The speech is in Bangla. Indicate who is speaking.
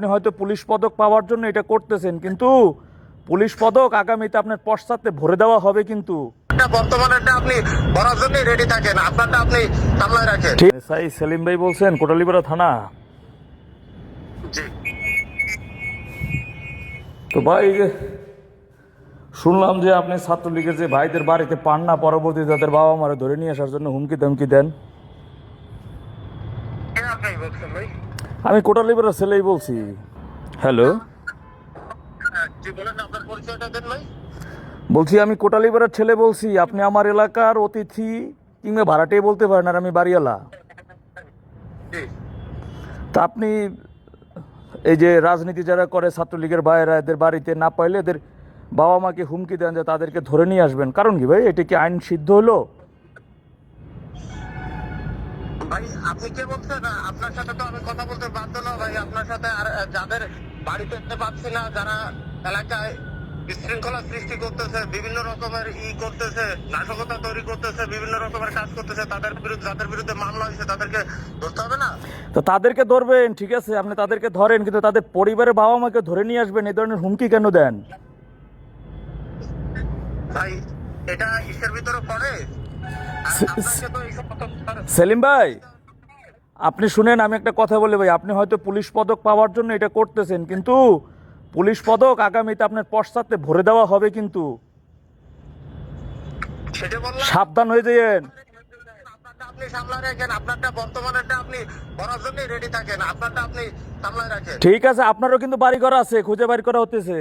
Speaker 1: আপনি হয়তো পুলিশ পদক পাওয়ার জন্য এটা করতেছেন কিন্তু পুলিশ পদক আগামীতে আপনার পশ্চাতে ভরে দেওয়া হবে কিন্তু।
Speaker 2: বর্তমানেটা আপনি করার জন্য রেডি থাকেন আপনারটা আপনি সামলায় রাখেন।
Speaker 1: সাই সেলিম ভাই বলছেন কোটালিপাড়া থানা। তো ভাই যে শুনলাম যে আপনি ছাত্রলীগের যে ভাইদের বাড়িতে পান না পরবর্তী তাদের বাবা মারা ধরে নিয়ে আসার জন্য হুমকি ধমকি দেন
Speaker 2: ভাই?
Speaker 1: আমি কোটালিপাড়ার ছেলেই বলছি। হ্যালো
Speaker 2: হ্যাঁ, জি বলেন আপনার পরিচয়টা দেন ভাই।
Speaker 1: বলছি আমি কোটালিপাড়ার ছেলে বলছি আপনি আমার এলাকার অতিথি কিংবা ভাড়াটেই বলতে পারেন আর আমি বাড়িওয়ালা। তা আপনি এই যে রাজনীতি যারা করে ছাত্রলীগের ভাইয়েরা এদের বাড়িতে না পাইলে এদের বাবা মাকে হুমকি দেন যে তাদেরকে ধরে নিয়ে আসবেন। কারণ কি ভাই এটা কি আইন সিদ্ধ হলো?
Speaker 2: ভাই আপনি কে বলছেন? আপনার সাথে তো আমি কথা বলতে বাধ্য না ভাই। আপনার সাথে আর যাদের বাড়ি পেতে পাচ্ছি না যারা এলাকায় বিশৃঙ্খলা সৃষ্টি করতেছে বিভিন্ন রকমের ই করতেছে নাশকতা তৈরি করতেছে বিভিন্ন রকমের কাজ করতেছে তাদের বিরুদ্ধে যাদের বিরুদ্ধে মামলা হয়েছে তাদেরকে ধরতে হবে না?
Speaker 1: তো তাদেরকে ধরবেন ঠিক আছে? আপনি তাদেরকে ধরেন কিন্তু তাদের পরিবারের বাবা মাকে ধরে নিয়ে আসবেন এই ধরনের হুমকি কেন দেন?
Speaker 2: ভাই এটা ঈশ্বর ভিতরে পড়ে।
Speaker 1: সেলিম ভাই আপনি শুনেন আমি একটা কথা বলি ভাই আপনি হয়তো পুলিশ পদক পাওয়ার জন্য এটা করতেছেন কিন্তু পুলিশ পদক আগামীতে আপনার পশ্চাতে ভরে দেওয়া হবে কিন্তু।
Speaker 2: সেটা
Speaker 1: সাবধান হয়ে
Speaker 2: রাখেন
Speaker 1: ঠিক আছে আপনারও কিন্তু বাড়ি ঘর আছে খুঁজে বাড়ি করা হতেছে